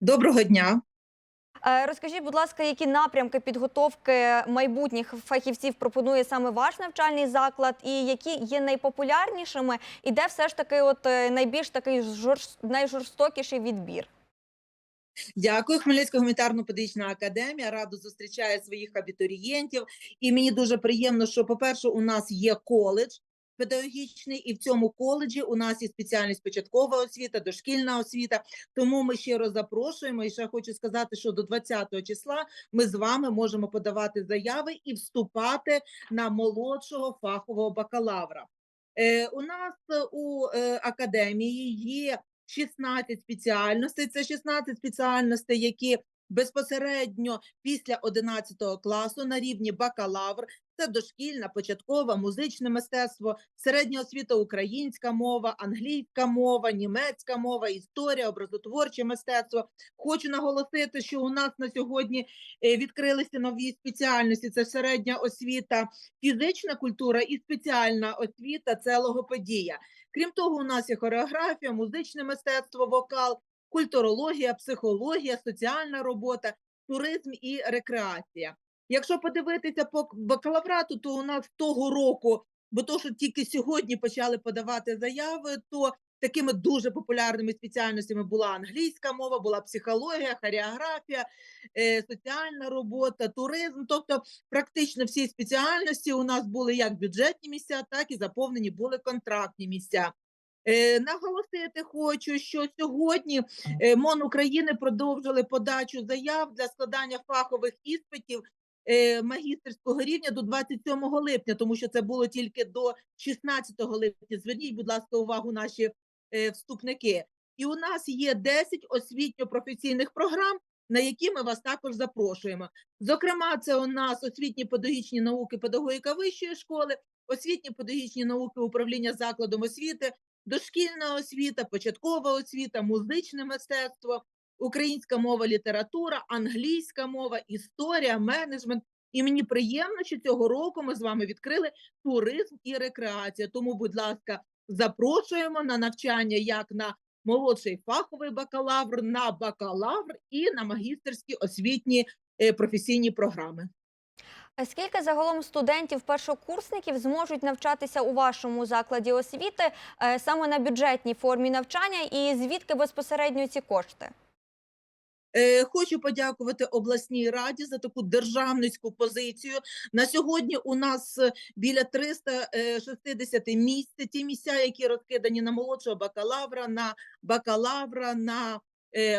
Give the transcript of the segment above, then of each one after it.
Доброго дня. Е, Розкажіть, будь ласка, які напрямки підготовки майбутніх фахівців пропонує саме ваш навчальний заклад, і які є найпопулярнішими, і де все ж таки, от е, найбільш такий жорст... найжорстокіший відбір? Дякую. Хмельницька гуманітарно-педагогічна академія радо зустрічає своїх абітурієнтів. І мені дуже приємно, що, по-перше, у нас є коледж педагогічний, і в цьому коледжі у нас є спеціальність початкова освіта, дошкільна освіта. Тому ми щиро запрошуємо. І ще хочу сказати, що до 20 числа ми з вами можемо подавати заяви і вступати на молодшого фахового бакалавра. Е, у нас у е, академії є 16 спеціальностей. Це 16 спеціальностей, які безпосередньо після 11 класу на рівні бакалавр. Це дошкільна, початкова, музичне мистецтво, середня освіта, українська мова, англійська мова, німецька мова, історія, образотворче мистецтво. Хочу наголосити, що у нас на сьогодні е, відкрилися нові спеціальності: це середня освіта, фізична культура і спеціальна освіта це логопедія. Крім того, у нас є хореографія, музичне мистецтво, вокал, культурологія, психологія, соціальна робота, туризм і рекреація. Якщо подивитися по бакалаврату, то у нас того року, бо то, що тільки сьогодні почали подавати заяви, то такими дуже популярними спеціальностями була англійська мова, була психологія, хореографія, е, соціальна робота, туризм. Тобто, практично всі спеціальності у нас були як бюджетні місця, так і заповнені були контрактні місця. Е, наголосити хочу, що сьогодні е, МОН України продовжили подачу заяв для складання фахових іспитів е, магістерського рівня до 27 липня, тому що це було тільки до 16 липня. Зверніть, будь ласка, увагу наші вступники. І у нас є 10 освітньо-професійних програм, на які ми вас також запрошуємо. Зокрема, це у нас освітні педагогічні науки, педагогіка вищої школи, освітні педагогічні науки, управління закладом освіти, дошкільна освіта, початкова освіта, музичне мистецтво, українська мова, література, англійська мова, історія, менеджмент. І мені приємно, що цього року ми з вами відкрили туризм і рекреація. Тому, будь ласка, запрошуємо на навчання як на молодший фаховий бакалавр, на бакалавр і на магістерські освітні е, професійні програми. Скільки загалом студентів першокурсників зможуть навчатися у вашому закладі освіти е, саме на бюджетній формі навчання, і звідки безпосередньо ці кошти? Е, Хочу подякувати обласній раді за таку державницьку позицію. На сьогодні у нас е, біля 360 місць. Ті місця, які розкидані на молодшого бакалавра, на бакалавра, на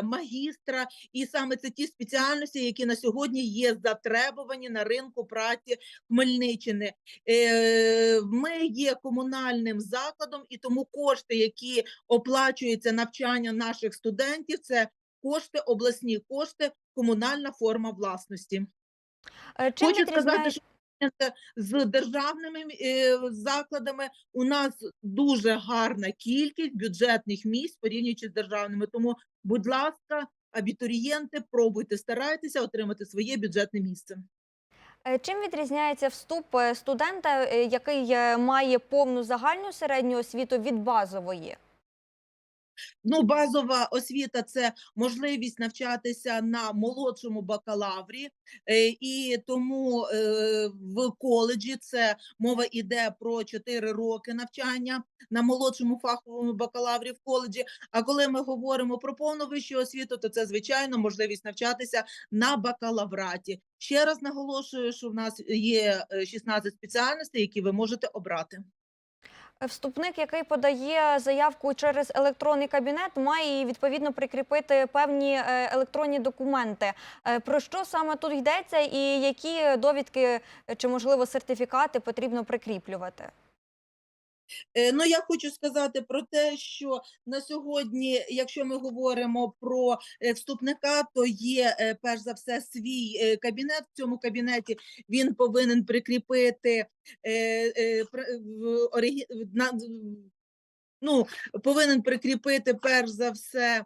магістра, і саме це ті спеціальності, які на сьогодні є затребувані на ринку праці Хмельниччини. Е, Ми є комунальним закладом, і тому кошти, які оплачуються навчання наших студентів, це кошти, обласні кошти, комунальна форма власності. Е, Чим Хочу сказати, що з державними е, закладами у нас дуже гарна кількість бюджетних місць, порівнюючи з державними. Тому, будь ласка, абітурієнти, пробуйте, старайтеся отримати своє бюджетне місце. Е, Чим відрізняється вступ е, студента, який має повну загальну середню освіту від базової? Ну, базова освіта це можливість навчатися на молодшому бакалаврі, е, і тому е, в коледжі це мова йде про 4 роки навчання на молодшому фаховому бакалаврі в коледжі. А коли ми говоримо про повну вищу освіту, то це звичайно можливість навчатися на бакалавраті. Ще раз наголошую, що в нас є е, 16 спеціальностей, які ви можете обрати. Вступник, який подає заявку через електронний кабінет, має відповідно прикріпити певні е, електронні документи. Е, Про що саме тут йдеться, і які довідки чи можливо сертифікати потрібно прикріплювати? Е, Ну, я хочу сказати про те, що на сьогодні, якщо ми говоримо про е, вступника, то є е, перш за все свій кабінет. В цьому кабінеті він повинен прикріпити ну, повинен прикріпити перш за все.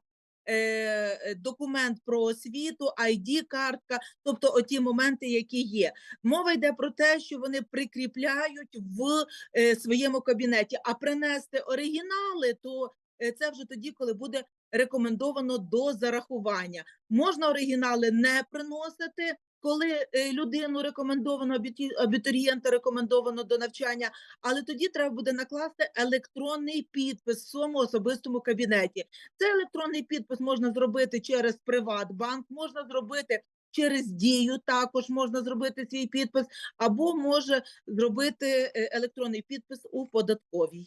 Е, Документ про освіту, ID-картка, тобто оті моменти, які є. Мова йде про те, що вони прикріпляють в е, своєму кабінеті. А принести оригінали, то е, це вже тоді, коли буде рекомендовано до зарахування. Можна оригінали не приносити, коли е, людину рекомендовано абітурієнта рекомендовано до навчання, але тоді треба буде накласти електронний підпис в своєму особистому кабінеті. Цей електронний підпис можна зробити через Приватбанк, можна зробити через дію. Також можна зробити свій підпис, або може зробити е, електронний підпис у податковій.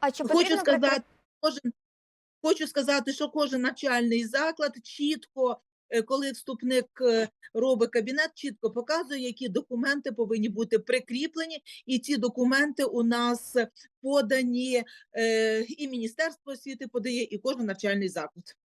А чи Хочу потрібно сказати, кожен хочу сказати, що кожен навчальний заклад чітко, коли вступник е, робить кабінет, чітко показує, які документи повинні бути прикріплені, і ці документи у нас подані е, і Міністерство освіти подає, і кожен навчальний заклад.